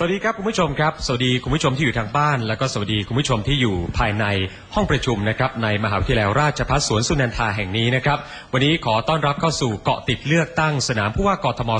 สวัสดีครับคุณผู้ชมครับ สวัสดีคุณผู้ชมที่อยู่ทางบ้าน แล้วก็สวัสดีคุณผู้ชมที่อยู่ภายในห้องประชุมนะครับในมหาวิทยาลัยราชภัฏสวนสุนันทาแห่งนี้นะครับวันนี้ขอต้อนรับเข้าสู่เกาะติดเลือกตั้งสนามผู้ว่ากทม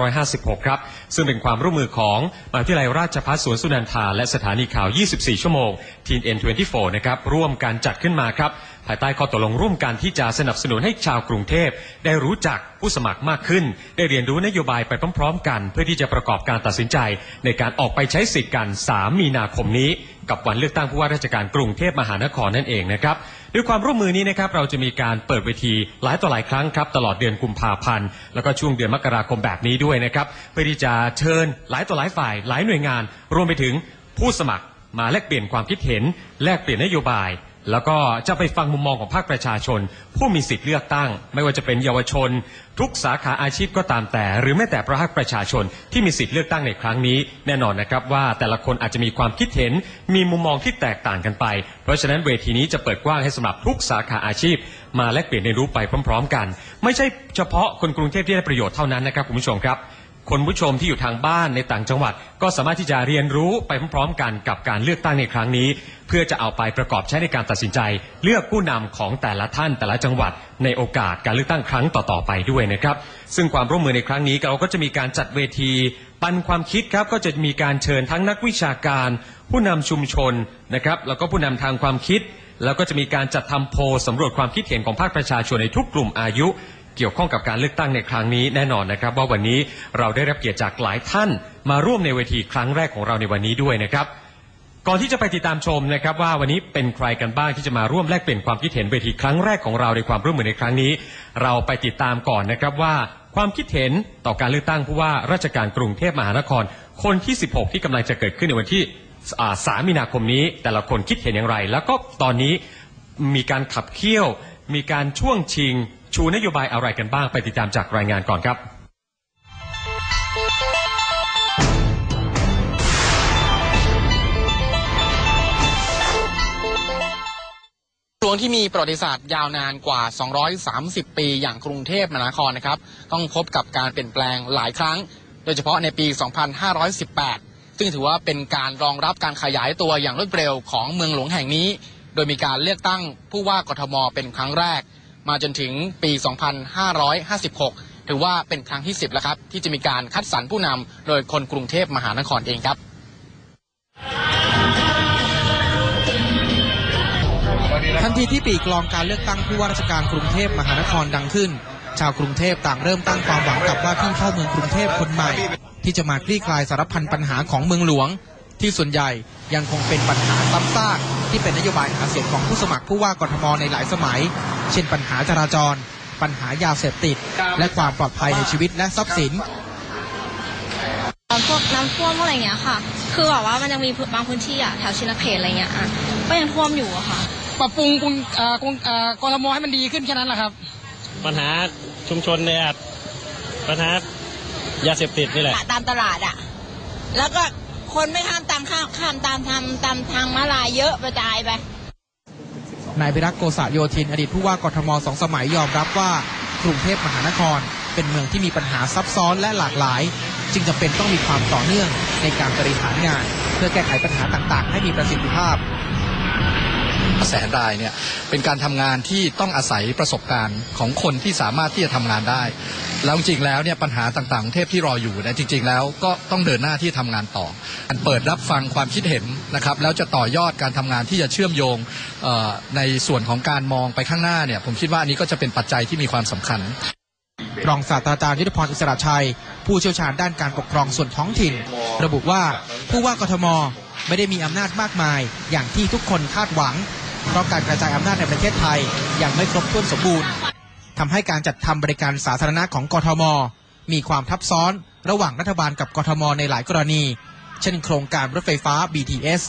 2556 ครับซึ่งเป็นความร่วมมือของมหาวิทยาลัยราชภัฏสวนสุนันทาและสถานีข่าว 24 ชั่วโมงทีน N24 นะครับร่วมการจัดขึ้นมาครับ ภายใต้ข้อตกลงร่วมกันที่จะสนับสนุนให้ชาวกรุงเทพ ได้รู้จักผู้สมัครมากขึ้น ได้เรียนรู้นโยบายไปพร้อมๆ กัน เพื่อที่จะประกอบการตัดสินใจ ในการออกไปใช้สิทธิ์กัน 3 มีนาคมนี้ กับวันเลือกตั้งผู้ว่าราชการกรุงเทพมหานครนั่นเองนะครับด้วยความร่วมมือนี้นะครับเราจะมีการเปิดเวทีหลายต่อหลายครั้งครับตลอดเดือนกุมภาพันธ์แล้วก็ช่วงเดือนมกราคมแบบนี้ด้วยนะครับเพื่อที่จะเชิญหลายต่อหลายฝ่าย หลายหน่วยงาน รวมไปถึงผู้สมัครมาแลกเปลี่ยนความคิดเห็น แลกเปลี่ยนนโยบาย แล้วก็จะไปฟังมุมมองของภาคประชาชน ผู้มีสิทธิ์เลือกตั้ง ไม่ว่าจะเป็นเยาวชน ทุกสาขาอาชีพก็ตามแต่ หรือแม้แต่ภาคประชาชนที่มีสิทธิ์เลือกตั้งในครั้งนี้ แน่นอนนะครับว่าแต่ละคนอาจจะมีความคิดเห็น มีมุมมองที่แตกต่างกันไป เพราะฉะนั้นเวทีนี้จะเปิดกว้างให้สำหรับทุกสาขาอาชีพ มาแลกเปลี่ยนเรียนรู้ไปพร้อม ๆ กัน ไม่ใช่เฉพาะคนกรุงเทพที่ได้ประโยชน์เท่านั้นนะครับคุณผู้ชมครับ คนผู้ชมที่อยู่ทางบ้านในต่างจังหวัด ก็สามารถที่จะเรียนรู้ไปพร้อมๆกันกับการเลือกตั้งในครั้งนี้ เพื่อจะเอาไปประกอบใช้ในการตัดสินใจ เลือกผู้นำของแต่ละท่านแต่ละจังหวัด ในโอกาสการเลือกตั้งครั้งต่อๆไปด้วยนะครับ ซึ่งความร่วมมือในครั้งนี้เราก็จะมีการจัดเวที ปันความคิดครับก็จะมีการเชิญทั้งนักวิชาการ ผู้นำชุมชนนะครับแล้วก็ผู้นำทางความคิดแล้วก็จะมีการจัดทำโพลสำรวจความคิดเห็นของภาคประชาชนในทุกกลุ่มอายุ เกี่ยวข้องกับการเลือกตั้งในครั้งนี้แน่นอนนะครับ ว่าวันนี้เราได้รับเกียรติจากหลายท่าน มาร่วมในเวทีครั้งแรกของเราในวันนี้ด้วยนะครับก่อนที่จะไปติดตามชมนะครับว่าวันนี้เป็นใครกันบ้างที่จะมาร่วมแลกเปลี่ยนความคิดเห็นเวทีครั้งแรกของเราในความร่วมมือในครั้งนี้ เราไปติดตามก่อนนะครับว่าความคิดเห็นต่อการเลือกตั้งผู้ว่าราชการกรุงเทพมหานคร คนที่ 16 ที่กำลังจะเกิดขึ้นในวันที่อ่า3มีนาคมนี้ แต่ละคนคิดเห็นอย่างไร แล้วก็ตอนนี้มีการขับเคี่ยว มีการช่วงชิง ชูนโยบายอะไรกันบ้างไปติดตามจากรายงานก่อนครับหลวงที่มีประวัติศาสตร์ยาวนานกว่า 230 ปีอย่างกรุงเทพมหานครนะครับ ต้องพบกับการเปลี่ยนแปลงหลายครั้ง โดยเฉพาะในปี 2518 ซึ่งถือว่าเป็นการรองรับการขยายตัวอย่างรวดเร็วของเมืองหลวงแห่งนี้ โดยมีการเลือกตั้งผู้ว่ากทมเป็นครั้งแรก มาจนถึงปี 2556 ถือว่าเป็นครั้งที่ 10 แล้วครับ ที่จะมีการคัดสรรผู้นำโดยคนกรุงเทพมหานครเองครับทันทีที่ปีกลองการเลือกตั้งผู้ว่าราชการกรุงเทพมหานครดังขึ้น ชาวกรุงเทพต่างเริ่มตั้งความหวังกับว่าที่เข้าเมืองกรุงเทพคนใหม่ ที่จะมาคลี่คลายสารพันปัญหาของเมืองหลวง ที่ส่วนใหญ่ยังคงเป็นปัญหาซ้ำซากที่เป็นนโยบายหาเสียงของผู้สมัครผู้ว่ากทมในหลายสมัย เช่นปัญหาจราจร ปัญหายาเสพติด และความปลอดภัยในชีวิตและทรัพย์สินพวกน้ำท่วมอะไรเงี้ยค่ะ คือแบบว่ามันยังมีบางพื้นที่อะแถวชินเขตอะไรเงี้ยอะก็ยังท่วมอยู่อะค่ะ ปรับปรุงกรุงเอ่อกรุงเอ่อกทมให้มันดีขึ้นแค่นั้นแหละครับ ปัญหาชุมชนเนี่ยปัญหายาเสพติดนี่แหละ ตามตลาดอะแล้วก็คนไม่ข้ามตามข้ามข้ามตามทางตามทางม้าลายเยอะกระจายไป นายพิรักษ์โกษะโยธินอดีตผู้ว่ากทมสองสมัยยอมรับว่ากรุงเทพมหานคร เป็นเมืองที่มีปัญหาซับซ้อนและหลากหลาย จึงจำเป็นต้องมีความต่อเนื่องในการบริหารงาน เพื่อแก้ไขปัญหาต่างๆ ให้มีประสิทธิภาพแสนรายเนี่ยเป็นการทำงานที่ต้องอาศัยประสบการณ์ของคนที่สามารถที่จะทำงานได้ แล้วจริงแล้วเนี่ยปัญหาต่างๆ เทพที่รออยู่นี่ยจริง ๆ แล้วก็ต้องเดินหน้าที่ทำงานต่อการเปิดรับฟังความคิดเห็นนะครับแล้วจะต่อยอดการทำงานที่จะเชื่อมโยงในส่วนของการมองไปข้างหน้าเนี่ยผมคิดว่าอันนี้ก็จะเป็นปัจจัยที่มีความสำคัญ รองศาสตราจารย์ยุทธพรอิสระชัย ผู้เชี่ยวชาญด้านการปกครองส่วนท้องถิ่น ระบุว่าผู้ว่ากทมไม่ได้มีอำนาจมากมาย อย่างที่ทุกคนคาดหวัง เพราะการกระจายอำนาจในประเทศไทยยังไม่ครบถ้วนสมบูรณ์ ทำให้การจัดทำบริการสาธารณะของกทม มีความทับซ้อนระหว่างรัฐบาลกับกทมในหลายกรณี เช่นโครงการรถไฟฟ้า BTS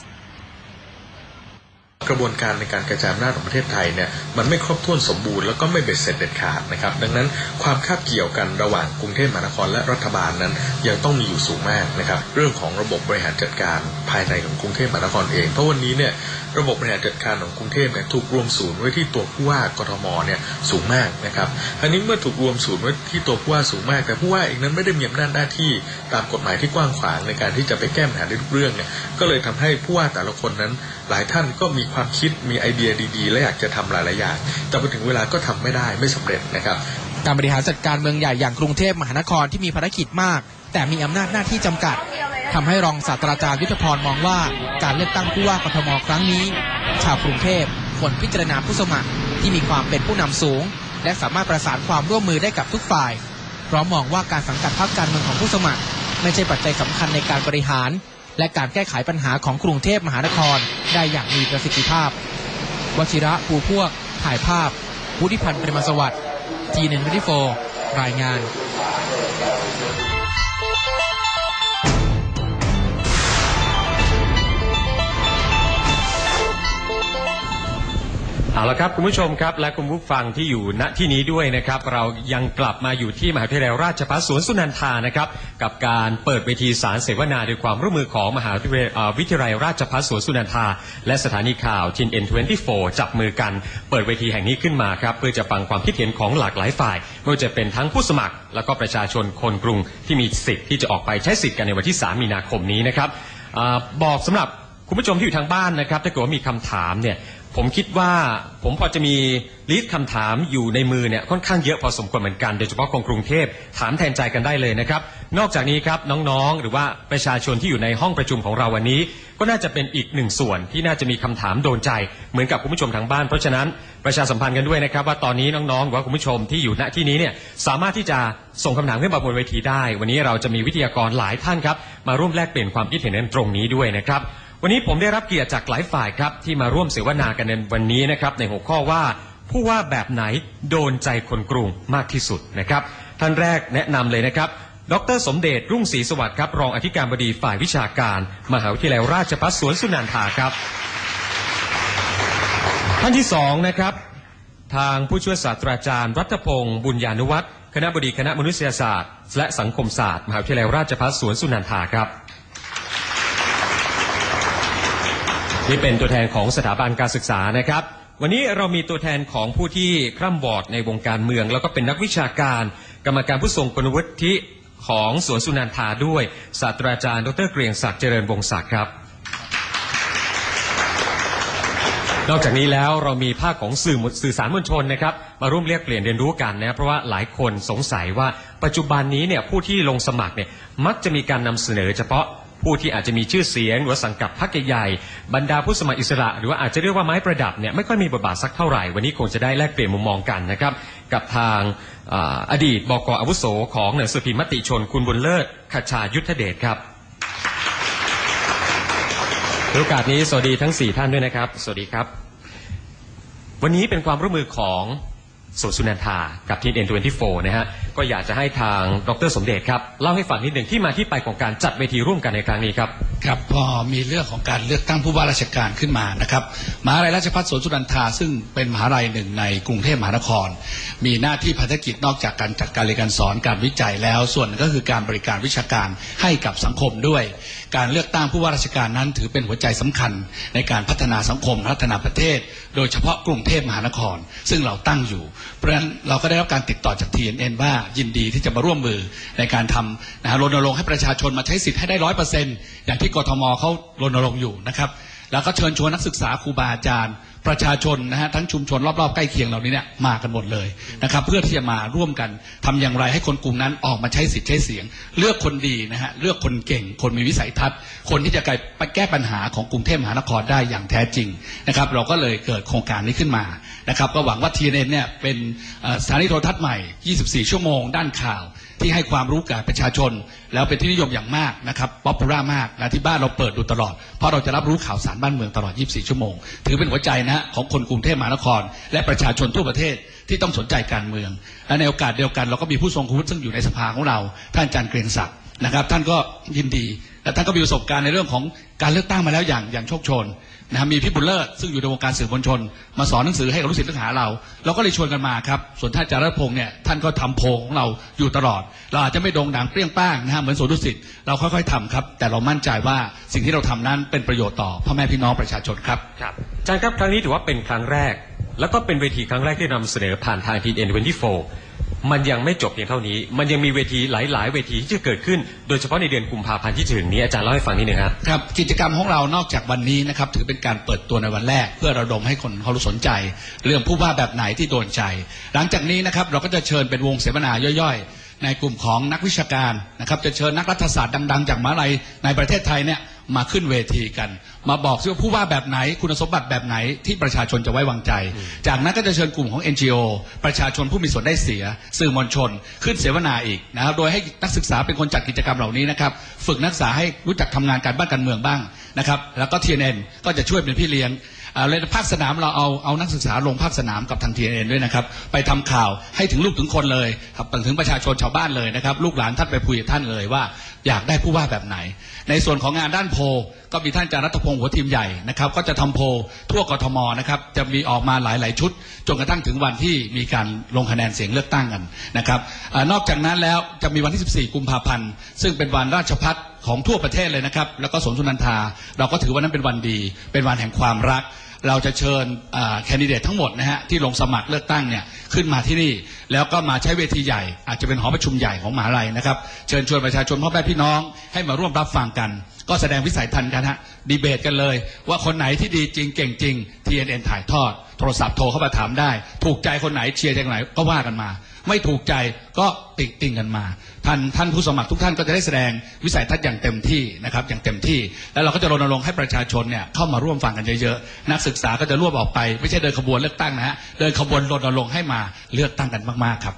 กระบวนการในการกระจายอำนาจของประเทศไทยเนี่ยมันไม่ครบถ้วนสมบูรณ์แล้วก็ไม่เบ็ดเสร็จเด็ดขาดนะครับดังนั้นความคาบเกี่ยวกันระหว่างกรุงเทพมหานครและรัฐบาลนั้น ยังต้องมีอยู่สูงมากนะครับเรื่องของระบบบริหารจัดการภายในของกรุงเทพมหานครเอง เพราะวันนี้เนี่ยระบบบริหารจัดการของกรุงเทพเนี่ยถูกรวมศูนย์ไว้ที่ตัวผู้ว่ากทมเนี่ยสูงมากนะครับอันนี้เมื่อถูกรวมศูนย์ไว้ที่ตัวผู้ว่าสูงมาก แต่ผู้ว่าเองนั้นไม่ได้มีอำนาจหน้าที่ตามกฎหมายที่กว้างขวางในการที่จะไปแก้ปัญหาได้ทุกเรื่องเนี่ยก็เลยทำให้ผู้ว่าแต่ละคนนั้น หลายท่านก็มีความคิดมีไอเดียดีๆ และอยากจะทำหลายๆอย่างแต่พอถึงเวลาก็ทำไม่ได้ไม่สำเร็จนะครับ การบริหารจัดการเมืองใหญ่อย่างกรุงเทพมหานครที่มีภารกิจมาก แต่มีอำนาจหน้าที่จำกัดทำให้รองศาสตราจารย์ยุทธพรมองว่า การเลือกตั้งผู้ว่ากทมครั้งนี้ ชาวกรุงเทพควรพิจารณาผู้สมัครที่มีความเป็นผู้นำสูง และสามารถประสานความร่วมมือได้กับทุกฝ่ายพราะมองว่าการสังกัดพรรคการเมืองของผู้สมัคร ไม่ใช่ปัจจัยสำคัญในการบริหาร และการแก้ไขปัญหาของกรุงเทพมหานคร ได้อย่างมีประสิทธิภาพ วชิระภูพวก ถ่ายภาพวุฒิพันธ์ปริมาสวัสดิ์ทีเน็นวิดีโฟรายงาน ละครับคุณผู้ชมครับและคุณผู้ฟังที่อยู่ณที่นี้ด้วยนะครับ เรายังกลับมาอยู่ที่มหาวิทยาลัยราชภัฏสวนสุนันทานะครับกับการเปิดเวทีสารเสวนาด้วยความร่วมมือของมหาวิทยาลัยราชภัฏสวนสุนันทา และสถานีข่าวทินเอ็นทเวนตี้โฟจับมือกันเปิดเวทีแห่งนี้ขึ้นมาครับเพื่อจะฟังความคิดเห็นของหลากหลายฝ่ายไม่ว่าจะเป็นทั้งผู้สมัคร แล้วก็ประชาชนคนกรุงที่มีสิทธิ์ที่จะออกไปใช้สิทธิ์กันในวันที่ 3 มีนาคมนี้นะครับอบอกสำหรับคุณผู้ชมที่อยู่ทางบ้านนะครับ ถ้าเกิดว่ามีคำถามเนี่ย ผมคิดว่าผมพอจะมีลิสต์คำถามอยู่ในมือเนี่ยค่อนข้างเยอะพอสมควรเหมือนกันโดยเฉพาะคนกรุงเทพถามแทนใจกันได้เลยนะครับ นอกจากนี้ครับน้องๆ หรือว่าประชาชนที่อยู่ในห้องประชุมของเราวันนี้ ก็น่าจะเป็นอีกหนึ่งส่วนที่น่าจะมีคำถามโดนใจ เหมือนกับคุณผู้ชมทางบ้าน เพราะฉะนั้นประชาสัมพันธ์กันด้วยนะครับ ว่าตอนนี้น้องๆหรือว่าคุณผู้ชมที่อยู่ณที่นี้เนี่ยสามารถที่จะส่งคำถามขึ้นมาบนเวทีได้ วันนี้เราจะมีวิทยากรหลายท่านครับมาร่วมแลกเปลี่ยนความคิดเห็นในตรงนี้ด้วยนะครับ วันนี้ผมได้รับเกียรติจากหลายฝ่ายครับ ที่มาร่วมเสวนากันในวันนี้นะครับ ในหัวข้อว่าผู้ว่าแบบไหนโดนใจคนกรุงมากที่สุดนะครับ ท่านแรกแนะนำเลยนะครับ ดรสมเด็จรุ่งศรีสวัสดิ์ครับรองอธิการบดีฝ่ายวิชาการ มหาวิทยาลัยราชภัฏสวนสุนันทาครับ ท่านที่สองนะครับ ทางผู้ช่วยศาสตราจารย์ รัตพงศ์บุญญานุวัฒน์คณะบดีคณะมนุษยศาสตร์ และสังคมศาสตร์ มหาวิทยาลัยราชภัฏสวนสุนันทาครับ นี่เป็นตัวแทนของสถาบันการศึกษานะครับ วันนี้เรามีตัวแทนของผู้ที่คร่ำวอดในวงการเมือง แล้วก็เป็นนักวิชาการ กรรมการผู้ทรงคุณวุฒิของสวนสุนันทาด้วยศาสตราจารย์ ดรเกรียงศักดิ์เจริญวงศักดิ์ครับนอกจากนี้แล้วเรามีภาคของสื่อมวลสื่อสารมวลชนนะครับมาร่วมเรียกเปลี่ยนเรียนรู้กันนะเพราะว่าหลายคนสงสัยว่าปัจจุบันนี้เนี่ยผู้ที่ลงสมัครเนี่ยมักจะมีการนำเสนอเฉพาะ ผู้ที่อาจจะมีชื่อเสียง หรือว่าสังกัดพรรคใหญ่ๆบรรดาผู้สมัครอิสระ หรือว่าอาจจะเรียกว่าไม้ประดับเนี่ยไม่ค่อยมีบทบาทสักเท่าไหร่ วันนี้คงจะได้แลกเปลี่ยนมุมมองกันนะครับกับทางอาอดีตบกอาวุโสของหนังสือพิมพ์มติชนคุณบุญเลิศขชายุทธเดชครับโอกาสนี้สวัสดีทั้ง 4 ท่านด้วยนะครับ สวัสดีครับ วันนี้เป็นความร่วมมือของสวนสุนันทากับทีเอ็นทเวนตี้โฟนะฮะ ก็อยากจะให้ทางดรสมเด็จครับเล่าให้ฟังนิดหนึ่งที่มาที่ไปของการจัดเวทีร่วมกันในครั้งนี้ครับครับพอมีเรื่องของการเลือกตั้งผู้ว่าราชการขึ้นมานะครับมหาลัยราชภัฏสวนสุนันทาซึ่งเป็นมหาลัยหนึ่งในกรุงเทพมหานคร มีหน้าที่ภารกิจนอกจากการจัดการเรียนการสอนการวิจัยแล้ว ส่วนก็คือการบริการวิชาการให้กับสังคมด้วย การเลือกตั้งผู้ว่าราชการนั้น ถือเป็นหัวใจสำคัญ ในการพัฒนาสังคมพัฒนาประเทศ โดยเฉพาะกรุงเทพมหานคร ซึ่งเราตั้งอยู่ เพราะฉะนั้นเราก็ได้รับการติดต่อจาก TNN ว่ายินดีที่จะมาร่วมมือในการทำนะฮะรณรงค์ให้ประชาชนมาใช้สิทธิ์ให้ได้ร้อยเปอร์เซ็นต์อย่างที่กทมเขารณรงค์อยู่นะครับ แล้วก็เชิญชวนนักศึกษาครูบาอาจารย์ ประชาชนนะฮะทั้งชุมชนรอบๆใกล้เคียงเหล่านี้เนี่ยมากันหมดเลยนะครับเพื่อที่จะมาร่วมกันทำอย่างไรให้คนกลุ่มนั้นออกมาใช้สิทธิ์ใช้เสียง เลือกคนดีนะฮะเลือกคนเก่ง คนมีวิสัยทัศน์ คนที่จะไปแก้ปัญหาของกรุงเทพมหานครได้อย่างแท้จริงนะครับเราก็เลยเกิดโครงการนี้ขึ้นมานะครับก็หวังว่า TNN เนี่ยเป็นสถานีโทรทัศน์ใหม่ 24 ชั่วโมงด้านข่าวที่ให้ความรู้กับประชาชน แล้วเป็นที่นิยมอย่างมากนะครับป๊อปปูล่ามากนะที่บ้านเราเปิดดูตลอดเพราะเราจะรับรู้ข่าวสารบ้านเมืองตลอด 24 ชั่วโมง ถือเป็นหัวใจนะฮะของคนกรุงเทพมหานคร และประชาชนทั่วประเทศที่ต้องสนใจการเมือง และในโอกาสเดียวกันเราก็มีผู้ทรงคุณวุฒิซึ่งอยู่ในสภาของเรา ท่านอาจารย์เกรียงศักดิ์นะครับ ท่านก็ยินดีและท่านก็มีประสบการณ์ในเรื่องของการเลือกตั้งมาแล้วอย่างอย่างโชคโชน นะฮะมีพี่บุญเลิศซึ่งอยู่ในวงการสื่อมวลชน มาสอนหนังสือให้กับลูกศิษย์ลูกหาเรา เราก็เลยชวนกันมาครับ ส่วนท่านจารพงศ์เนี่ยท่านก็ทำโพลของเราอยู่ตลอด เราอาจจะไม่โด่งดังเปรี้ยงป้างนะฮะเหมือนสวนดุสิตเราค่อยๆทำครับ แต่เรามั่นใจว่าสิ่งที่เราทำนั้นเป็นประโยชน์ต่อพ่อแม่พี่น้องประชาชนครับครับอาจารย์ครับครั้งนี้ถือว่าเป็นครั้งแรก แล้วก็เป็นเวทีครั้งแรกที่นำเสนอผ่านทางทีเอ็นทเวนตี้โฟ มันยังไม่จบเพียงเท่านี้ มันยังมีเวทีหลาย ๆ เวทีที่จะเกิดขึ้น โดยเฉพาะในเดือนกุมภาพันธ์ที่ถึงนี้อาจารย์เล่าให้ฟังนิดหนึ่งครับครับกิจกรรมของเรานอกจากวันนี้นะครับถือเป็นการเปิดตัวในวันแรก เพื่อระดมให้คนเขารู้สนใจ เรื่องผู้ว่าแบบไหนที่โดนใจ หลังจากนี้นะครับเราก็จะเชิญเป็นวงเสวนาย่อยๆ ในกลุ่มของนักวิชาการนะครับจะเชิญนักรัฐศาสตร์ดัง ๆ จากมหาลัยในประเทศไทยเนี่ย มาขึ้นเวทีกัน มาบอกซิว่าผู้ว่าแบบไหนคุณสมบัติแบบไหนที่ประชาชนจะไว้วางใจ จากนั้นก็จะเชิญกลุ่มของ NGO ประชาชนผู้มีส่วนได้เสีย สื่อมวลชน ขึ้นเสวนาอีกนะครับโดยให้นักศึกษาเป็นคนจัดกิจกรรมเหล่านี้นะครับฝึกนักศึกษาให้รู้จักทำงานการบ้านการเมืองบ้างนะครับแล้วก็ TNN ก็จะช่วยเป็นพี่เลี้ยง เลยภาคสนามเราเอาเอานักศึกษาลงภาคสนามกับทาง TNN ด้วยนะครับ ไปทำข่าวให้ถึงลูกถึงคนเลยครับถึงประชาชนชาวบ้านเลยนะครับ ลูกหลานท่านไปคุยกับท่านเลยว่า อยากได้ผู้ว่าแบบไหน ในส่วนของงานด้านโพลก็มีท่านจารัตพงศ์หัวทีมใหญ่นะครับ ก็จะทำโพลทั่วกทมนะครับจะมีออกมาหลาย ๆ ชุด จนกระทั่งถึงวันที่มีการลงคะแนนเสียงเลือกตั้งกันนะครับอนอกจากนั้นแล้วจะมีวันที่ 14 กุมภาพันธ์ซึ่งเป็นวันราชพัฒ ของทั่วประเทศเลยนะครับ แล้วก็สวนสุนันทา เราก็ถือว่านั้นเป็นวันดี เป็นวันแห่งความรัก เราจะเชิญแคนดิเดตทั้งหมดนะฮะที่ลงสมัครเลือกตั้งเนี่ยขึ้นมาที่นี่ แล้วก็มาใช้เวทีใหญ่ อาจจะเป็นหอประชุมใหญ่ของมหาลัยนะครับ เชิญชวนประชาชนพ่อแม่พี่น้องให้มาร่วมรับฟังกัน ก็แสดงวิสัยทัศน์กันฮะดีเบตกันเลย ว่าคนไหนที่ดีจริงเก่งจริง TNN ถ่ายทอด โทรศัพท์โทรเข้ามาถามได้ ถูกใจคนไหนเชียร์จากไหนก็ว่ากันมา ไม่ถูกใจก็ติติงกันมา ท่านท่านผู้สมัครทุกท่านก็จะได้แสดงวิสัยทัศน์อย่างเต็มที่นะครับอย่างเต็มที่ แล้วเราก็จะรณรงค์ให้ประชาชนเนี่ยเข้ามาร่วมฟังกันเยอะๆนักศึกษาก็จะร่วมออกไป ไม่ใช่เดินขบวนเลือกตั้งนะฮะเดินขบวนรณรงค์ให้มาเลือกตั้งกันมากๆครับ